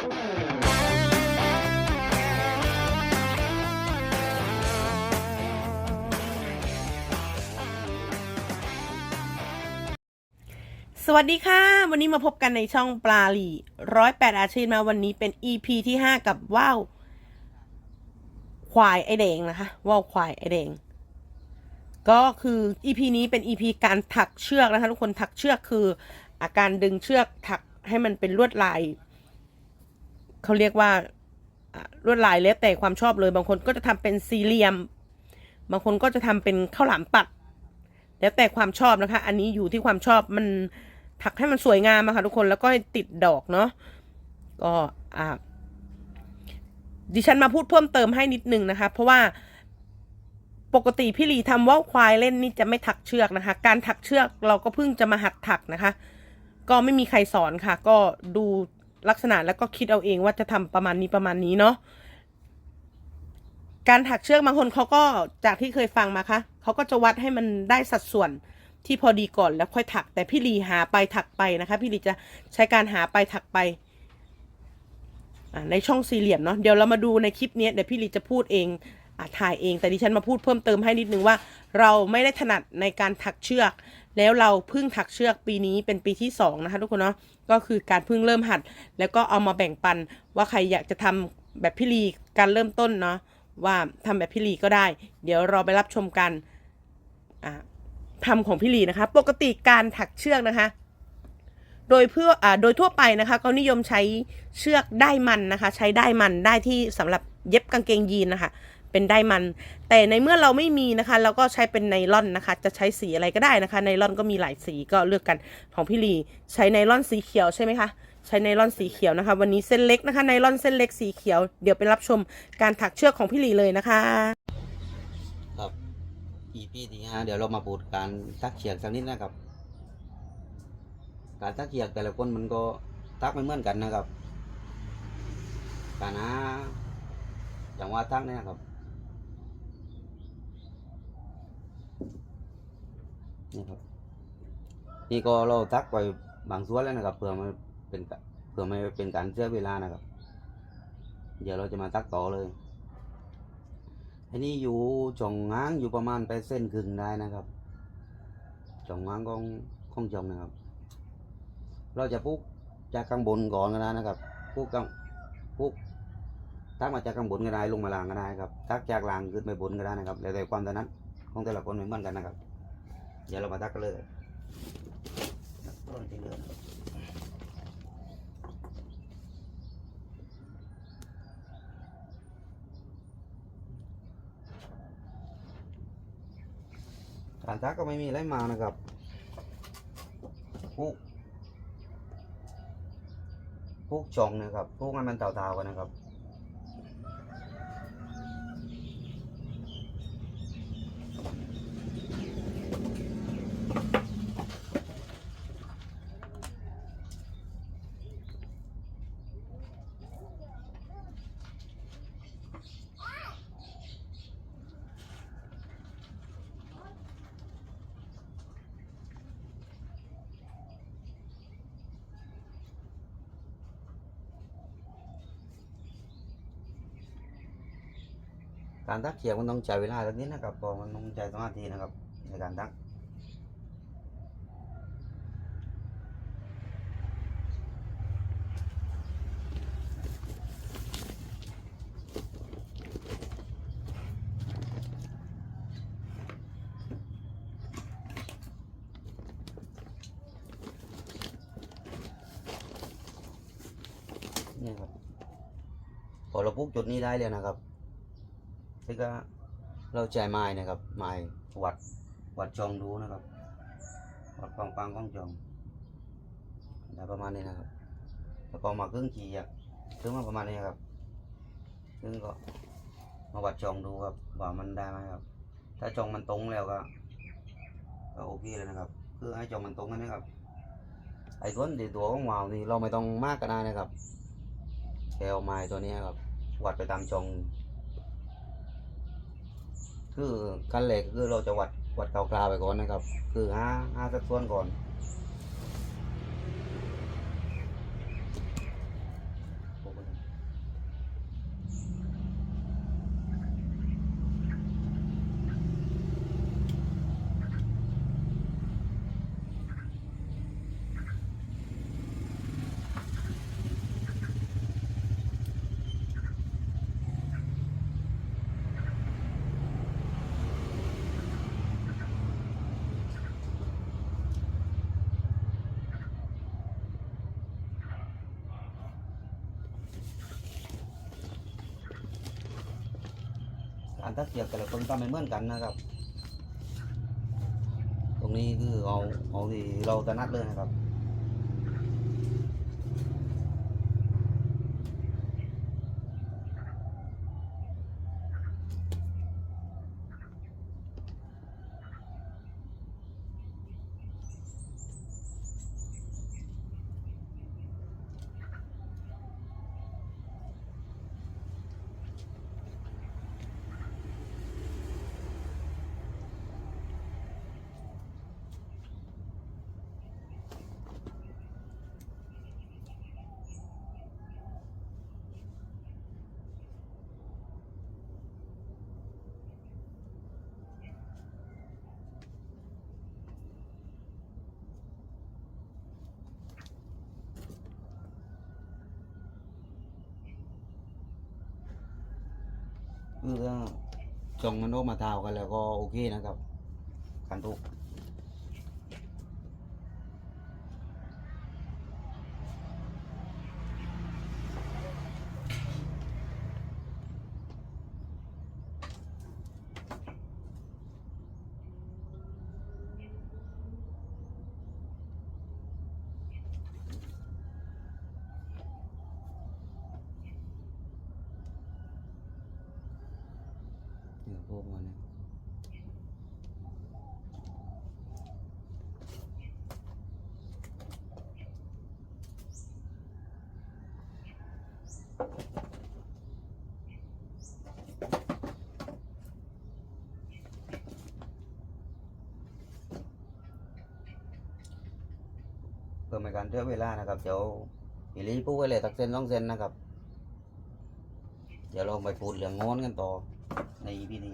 สวัสดีค่ะ วันนี้มาพบกันในช่องปลาหลีร้อยแปดอาชีพมาวันนี้เป็น EP ที่ห้ากับว่าวควายไอแดงนะคะว่าวควายไอแดง ก็คือ EP นี้เป็น EP การถักเชือกนะคะทุกคนถักเชือกคืออาการดึงเชือกถักให้มันเป็นลวดลาย เขาเรียกว่าลวดลายแล้วแต่ความชอบเลย บางคนก็จะทำเป็นสี่เหลี่ยม บางคนก็จะทำเป็นข้าวหลามปัดแล้วแต่ความชอบนะคะ อันนี้อยู่ที่ความชอบมันถักให้มันสวยงามอะค่ะทุกคนแล้วก็ติดดอกเนาะก็อ่าดิฉันมาพูดเพิ่มเติมให้นิดนึงนะคะ เพราะว่าปกติพี่ลีทำว่าวควายเล่นนี่จะไม่ถักเชือกนะคะ การถักเชือกเราก็เพิ่งจะมาหัดถักนะคะ ก็ไม่มีใครสอนค่ะ ก็ดู ลักษณะแล้วก็คิดเอาเองว่าจะทำประมาณนี้ประมาณนี้เนาะการถักเชือกบางคนเขาก็จากที่เคยฟังมาคะเขาก็จะวัดให้มันได้สัดส่วนที่พอดีก่อนแล้วค่อยถัก แต่พี่ลีหาไปถักไปนะคะ พี่ลีจะใช้การหาไปถักไปในช่องสี่เหลี่ยมเนาะเดี๋ยวเรามาดูในคลิปนี้เดี๋ยวพี่ลีจะพูดเองอ่าถ่ายเองแต่ดิฉันมาพูดเพิ่มเติมให้นิดนึงว่า เราไม่ได้ถนัดในการถักเชือก แล้วเราเพิ่งถักเชือกปีนี้เป็นปีที่สองนะคะทุกคนเนาะก็คือการเพิ่งเริ่มหัด แล้วก็เอามาแบ่งปันว่าใครอยากจะทำแบบพี่ลีการเริ่มต้นเนาะว่าทำแบบพี่ลีก็ได้ เดี๋ยวเราไปรับชมกันอ่าทำของพี่ลีนะคะ ปกติการถักเชือกนะคะ โดยเพื่ออ่าโดยทั่วไปนะคะเขานิยมใช้เชือกได้มันนะคะ ใช้ได้มันได้ที่สำหรับเย็บกางเกงยีนนะคะ เป็นได้มัน แต่ในเมื่อเราไม่มีนะคะ เราก็ใช้เป็นไนล่อนนะคะ จะใช้สีอะไรก็ได้นะคะ ไนล่อนก็มีหลายสีก็เลือกกันของพี่ลีใช้ไนล่อนสีเขียวใช่ไหมคะใช้ไนล่อนสีเขียวนะคะ วันนี้เส้นเล็กนะคะไนล่อนเส้นเล็กสีเขียวเดี๋ยวไปรับชมการถักเชือกของพี่ลีเลยนะคะ ครับ EP ที่ห้าเดี๋ยวเรามาพูดการทักเฉียกสักนิดนะครับ การทักเฉียกแต่ละคนมันก็ทักไม่เหมือนกันนะครับการหาอย่างว่าทักเนี่ยนะครับ นี่ครับนี่ก็เราทักไปบางส่วนแล้วนะครับเพื่อมันเป็นเพื่อไม่เป็นการเสียเวลานะครับ เดี๋ยวเราจะมาทักต่อเลยอันนี้อยู่จ่องง้างอยู่ประมาณไปเส้นครึ่งได้นะครับจ่องง้างของของจ่องนะครับ เราจะพุกจากข้างบนก่อนก็ได้นะครับพุกกางพุกทักมาจากข้างบนก็ได้ลงมาล่างก็ได้ครับทักจากล่างขึ้นไปบนก็ได้นะครับแล้วแต่ความถนัดของแต่ละคนไม่เหมือนกันนะครับ เดี๋ยวเรามาทักกันเลยต้นที่เหลือนะครับการทักก็ไม่มีอะไรมากนะครับพุกพุกช่องนะครับพุกให้มันเต่าๆกันนะครับ การทักเขียงมันต้องใช้เวลาสักนิดนะครับเพราะมันต้องใช้สมาธินะครับ ในการทักนี่ครับพอเราปุ๊กจุดนี้ได้เลยนะครับ นี่ก็เราใช้ไม้นะครับไม้วัดวัดจองดูนะครับ วัดความกว้างของจองได้ประมาณนี้นะครับแล้วก็มาครึ่งขีอะครึ่งมาประมาณนี้ครับครึ่งก็มาวัดจองดูครับว่ามันได้ไหมครับ ถ้าจองมันตรงแล้วก็ก็โอเคเลยนะครับ คือให้จองมันตรงกันนะครับ ไอ้ส่วนที่ตัวของวาวนี่เราไม่ต้องมากก็ได้นะครับแค่เอาไม้ตัวนี้ครับ วัดไปตามจอง คือขั้นแรกคือเราจะวัดวัดเกาวๆไปก่อนนะครับ คือห้าห้าสัดส่วนก่อนปก การทักเกียกแต่ละคนก็ไม่เหมือนกันนะครับ ตรงนี้คือเอาเอาที่เราถนัดเลยนะครับ คือถ้าจองมันออกมาเท่ากันแล้วก็โอเคนะครับกันทุก พวกมันเนี่ยเพื่อไม่การเสียเวลานะครับ เดี๋ยวอีลีปุ๊กไว้เลยตักเส้นสองเส้นนะครับ เดี๋ยวเราไปพูดเรื่องงอนกันต่อ ในพิธี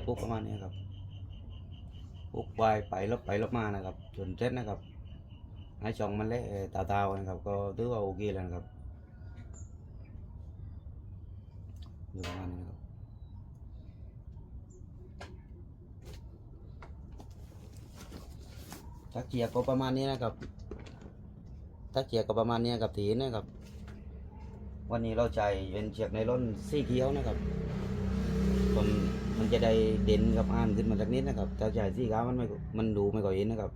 นี่ครับปุ๊กประมาณนี้ครับปุ๊กไปไปลบไปลบมานะครับ จนเสร็จนะครับให้ช่องมันเละตาตาวนะครับ ก็ถือว่าโอเคแล้วนะครับอยู่ประมาณนี้นะครับตักเกียก็ประมาณนี้นะครับตักเกียก็ประมาณนี้ครับถีนะครับ วันนี้เราใจเป็นเชือกไนล่อนสีเขียวนะครับผม มันจะได้เด่นกับอ่านขึ้นมาสักนิดนะครับถ้าใช้สีขาวมันไม่มันดูไม่ค่อยเห็นนะครับ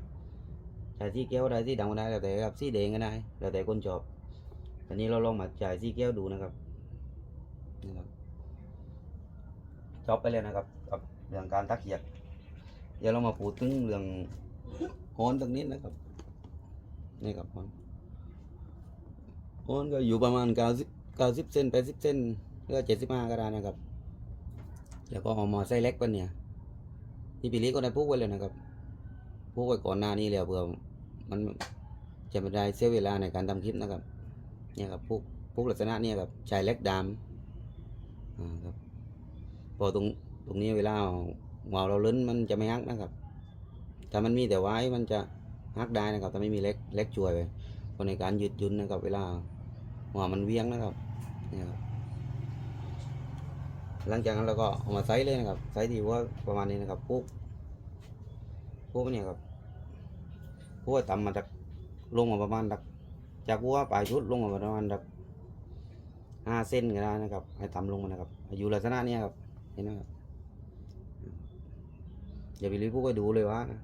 ใช้สีแก้วได้สีดำก็ได้แล้วแต่ครับสีแดงก็ได้แล้วแต่คนชอบตอนนี้เราลองมาใช้สีแก้วดูนะครับนะครับจบไปแล้วนะครับกับเรื่องการตักเขียดเดี๋ยวเรามาพูดถึงเรื่องฮอนสักนิดนะครับนี่ครับฮอนฮอนก็อยู่ประมาณเก้าสิบเก้าสิบเซนแปดสิบเซนหรือเจ็ดสิบห้าก็ได้นะครับ แล้วก็เอมาใส่เล็กกันเนี่ยที่ปีนี้ก็ได้พูกไว้เลยนะครับพูกไว้ก่อนหน้านี้แล้วเพื่อมันจะไม่ได้เสียเวลาในการทำคลิปนะครับ เนี่ยครับพูกพูกลักษณะเนี่ยครับใช้เล็กดามอ่าครับพอตรงตรงนี้เวลาหัวเราเล้นมันจะไม่ฮักนะครับถ้ามันมีแต่ไว้มันจะฮักได้นะครับถ้าไม่มีเล็กเล็กช่วยไปเพราะในการยืดยุ่นนะครับ เวลาหัวมันเวียงนะครับเนี่ยครับ หลังจากนั้นเราก็เอามาไซส์เลยนะครับไซส์ที่ว่าประมาณนี้นะครับปุ๊บปุ๊บเนี่ยครับปุ๊บต่ำมาจากลงมาประมาณจากจากวัวปลายชุดลงมาประมาณจากห้าเส้นก็ได้นะครับ ให้ต่ำลงมานะครับ อยู่ลักษณะนี้ครับเห็นไหมครับอย่าไปรีบปุ๊บไปดูเลยว่านะ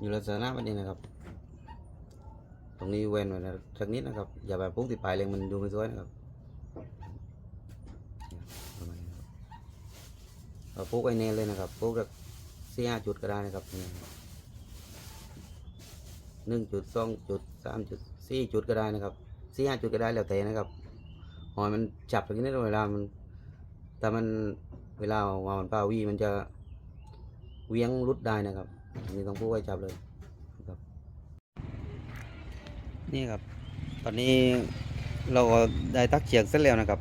อยู่ลักษณะแบบนี้นะครับ ตรงนี้เว้นไว้นะสักนิดนะครับ อย่าแบบปุ๊กติดปลายเลยมันดูไม่สวยนะครับปราณนี้ครับเอาปุ๊กไอเนลเลยนะครับปุ๊กแบบสี่ห้าจุดก็ได้นะครับหนึ่งจุดสองจุดสามจุดสี่จุดก็ได้นะครับสี่ห้าจุดก็ได้แล้วแต่นะครับหอยมันจับอย่างนี้เวลามันแต่มันเวลาว่ามันป้าวีมันจะเวียงรุดได้นะครับ อันนี้ต้องพูดไว้จับเลยนะครับ นี่ครับ ตอนนี้เราก็ได้ตักเฉียงเสร็จแล้วนะครับ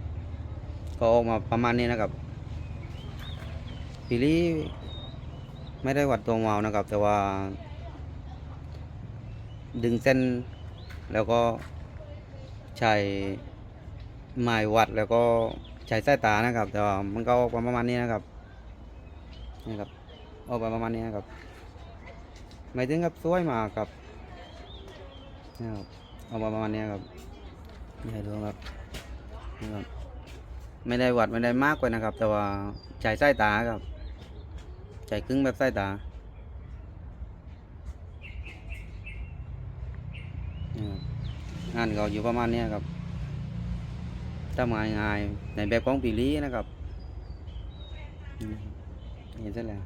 ก็ออกมาประมาณนี้นะครับปีนี้ไม่ได้วัดตัววาวนะครับ แต่ว่า ดึงเส้นแล้วก็ใช้ไม้วัดแล้วก็ใช้สายตานะครับ แต่ว่ามันก็ออกมาประมาณนี้นะครับนี่ครับออกมาประมาณนี้นะครับ หมายถึงครับสวยมากครับเนี่ยครับเอาประมาณนี้ครับนี่ดูครับนี่ครับ ไม่ได้หวัดไม่ได้มากกว่านะครับ แต่ว่าใช้สายตาครับใช้ครึ่งแบบสายตางานเก็อยู่ประมาณนี้ครับทำง่ายๆในแบบของปีลีนะครับเห็นใช่แล้ว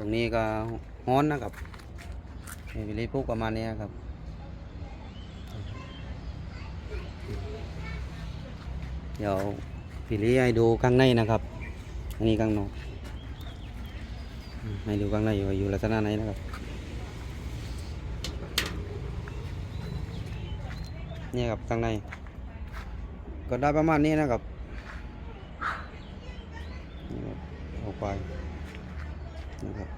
ตรงนี้ก็ฮ้อนนะครับนี่ปีลีปลูกประมาณนี้ครับเดี๋ยวพี่ลีให้ดูข้างในนะครับ อันนี้ข้างนอกให้ดูข้างในว่อยู่ลักษณะไหนนะครับเนี่ยครับข้างใน ก็ได้ประมาณนี้นะครับออกไป นะครับ